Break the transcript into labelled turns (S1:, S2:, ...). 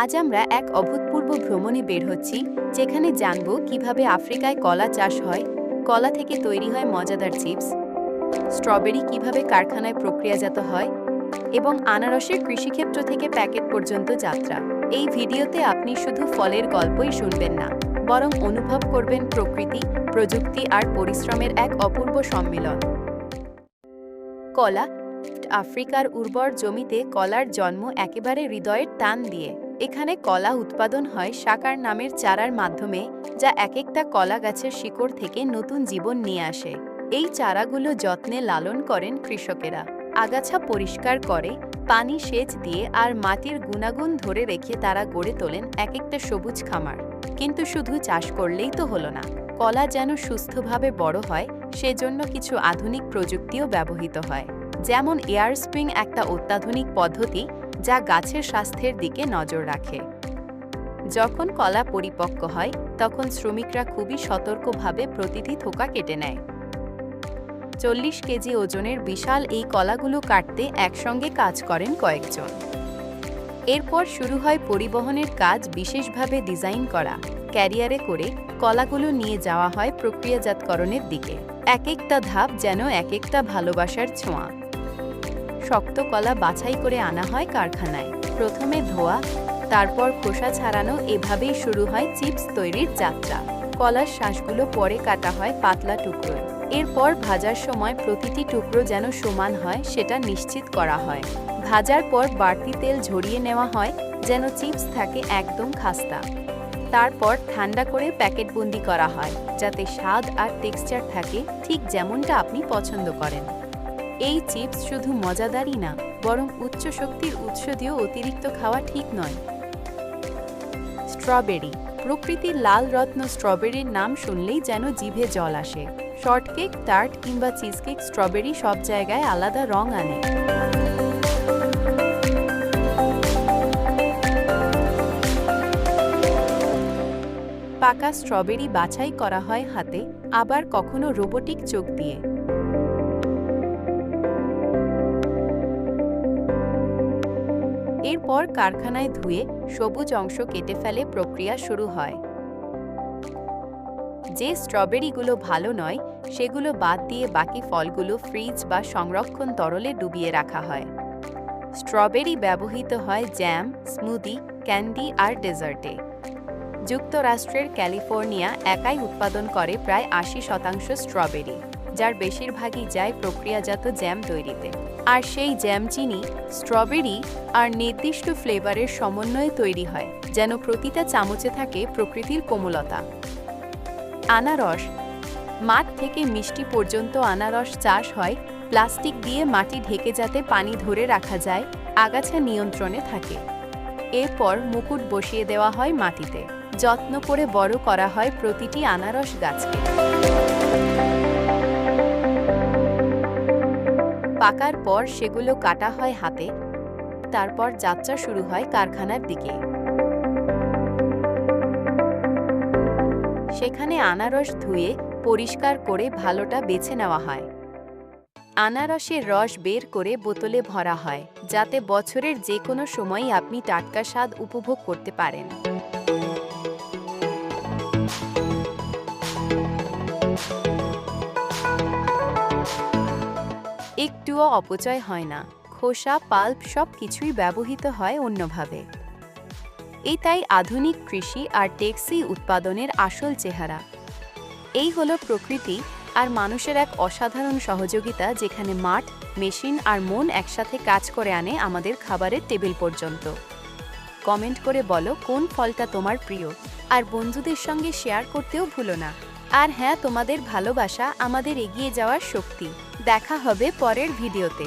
S1: আজ আমরা এক অভূতপূর্ব ভ্রমণে বের হচ্ছি, যেখানে জানব কীভাবে আফ্রিকায় কলা চাষ হয়, কলা থেকে তৈরি হয় মজাদার চিপস, স্ট্রবেরি কীভাবে কারখানায় প্রক্রিয়াজাত হয়, এবং আনারসের কৃষিক্ষেত্র থেকে প্যাকেট পর্যন্ত যাত্রা। এই ভিডিওতে আপনি শুধু ফলের গল্পই শুনবেন না, বরং অনুভব করবেন প্রকৃতি, প্রযুক্তি আর পরিশ্রমের এক অপূর্ব সম্মিলন। কলা, আফ্রিকার উর্বর জমিতে কলার জন্ম একেবারে হৃদয়ের টান দিয়ে। এখানে কলা উৎপাদন হয় সাকার নামের চারার মাধ্যমে, যা এক একটা কলা গাছের শিকড় থেকে নতুন জীবন নিয়ে আসে। এই চারাগুলো যত্নে লালন করেন কৃষকেরা। আগাছা পরিষ্কার করে, পানি সেচ দিয়ে আর মাটির গুণাগুণ ধরে রেখে তারা গড়ে তোলেন এক একটা সবুজ খামার। কিন্তু শুধু চাষ করলেই তো হলো না। কলা যেন সুস্থভাবে বড় হয়, সেজন্য কিছু আধুনিক প্রযুক্তিও ব্যবহৃত হয়। যেমন এয়ার স্প্রিং একটা অত্যাধুনিক পদ্ধতি যা গাছের স্বাস্থ্যের দিকে নজর রাখে। যখন কলা পরিপক্ক হয়, তখন শ্রমিকরা খুবই সতর্কভাবে প্রতিটি থোকা কেটে নেয়। চল্লিশ কেজি ওজনের বিশাল এই কলাগুলো কাটতে একসঙ্গে কাজ করেন কয়েকজন। এরপর শুরু হয় পরিবহনের কাজ বিশেষভাবে ডিজাইন করা, ক্যারিয়ারে করে কলাগুলো নিয়ে যাওয়া হয় প্রক্রিয়াজাতকরণের দিকে। এক একটা ধাপ যেন এক একটা ভালোবাসার ছোঁয়া। শক্ত কলা বাছাই করে আনা হয় কারখানায়। প্রথমে ধোয়া, তারপর খোসা ছাড়ানো এভাবেই শুরু হয় চিপস তৈরির যাত্রা। কলার শ্বাসগুলো পরে কাটা হয় পাতলা টুকরোয় এরপর ভাজার সময় প্রতিটি টুকরো যেন সমান হয় সেটা নিশ্চিত করা হয়। ভাজার পর বাড়তি তেল ঝরিয়ে নেওয়া হয় যেন চিপস থাকে একদম খাস্তা। তারপর ঠান্ডা করে প্যাকেটবন্দি করা হয় যাতে স্বাদ আর টেক্সচার থাকে ঠিক যেমনটা আপনি পছন্দ করেন। এই চিপস শুধু মজাদারই না, বরং উচ্চ শক্তির উৎস দিয়েও অতিরিক্ত খাওয়া ঠিক নয়। স্ট্রবেরি। প্রকৃতির লাল রত্ন স্ট্রবেরির নাম শুনলেই যেন জিভে জল আসে। শর্টকেক, টার্ট কিংবা চিজকেক স্ট্রবেরি সব জায়গায় আলাদা রং আনে। পাকা স্ট্রবেরি বাছাই করা হয় হাতে, আবার কখনো রোবোটিক চোখ দিয়ে। এরপর কারখানায় ধুয়ে সবুজ অংশ কেটে ফেলে প্রক্রিয়া শুরু হয়। যে স্ট্রবেরিগুলো ভালো নয়, সেগুলো বাদ দিয়ে বাকি ফলগুলো ফ্রিজ বা সংরক্ষণ তরলে ডুবিয়ে রাখা হয়। স্ট্রবেরি ব্যবহৃত হয় জ্যাম, স্মুদি, ক্যান্ডি আর ডেজার্টে। যুক্তরাষ্ট্রের ক্যালিফোর্নিয়া একাই উৎপাদন করে প্রায় আশি শতাংশ স্ট্রবেরি, যার বেশিরভাগই যায় প্রক্রিয়াজাত জ্যাম তৈরিতে। আর সেই জ্যাম চিনি, স্ট্রবেরি আর নির্দিষ্ট ফ্লেভারের সমন্বয়ে তৈরি হয়, যেন প্রতিটা চামচে থাকে প্রকৃতির কোমলতা। আনারস, মাঠ থেকে মিষ্টি পর্যন্ত আনারস চাষ হয়, প্লাস্টিক দিয়ে মাটি ঢেকে যাতে পানি ধরে রাখা যায়, আগাছা নিয়ন্ত্রণে থাকে। এরপর মুকুট বসিয়ে দেওয়া হয় মাটিতে, যত্ন করে বড় করা হয় প্রতিটি আনারস গাছকে। পাকার পর সেগুলো কাটা হয় হাতে, তারপর যাত্রা শুরু হয় কারখানার দিকে। সেখানে আনারস ধুয়ে পরিষ্কার করে ভালোটা বেছে নেওয়া হয়। আনারসের রস বের করে বোতলে ভরা হয়, যাতে বছরের যে কোনো সময়ই আপনি টাটকা স্বাদ উপভোগ করতে পারেন। একটুও অপচয় হয় না। খোসা, পাল্প সব কিছুই ব্যবহৃত হয় অন্যভাবে। এই তাই আধুনিক কৃষি আর টেক্সি উৎপাদনের আসল চেহারা। এই হলো প্রকৃতি আর মানুষের এক অসাধারণ সহযোগিতা যেখানে মাঠ, মেশিন আর মন একসাথে কাজ করে আনে আমাদের খাবারের টেবিল পর্যন্ত। কমেন্ট করে বলো কোন ফলটা তোমার প্রিয়। আর বন্ধুদের সঙ্গে শেয়ার করতেও ভুলো না। আর হ্যাঁ তোমাদের ভালোবাসা আমাদের এগিয়ে যাওয়ার শক্তি। দেখা হবে পরের ভিডিওতে।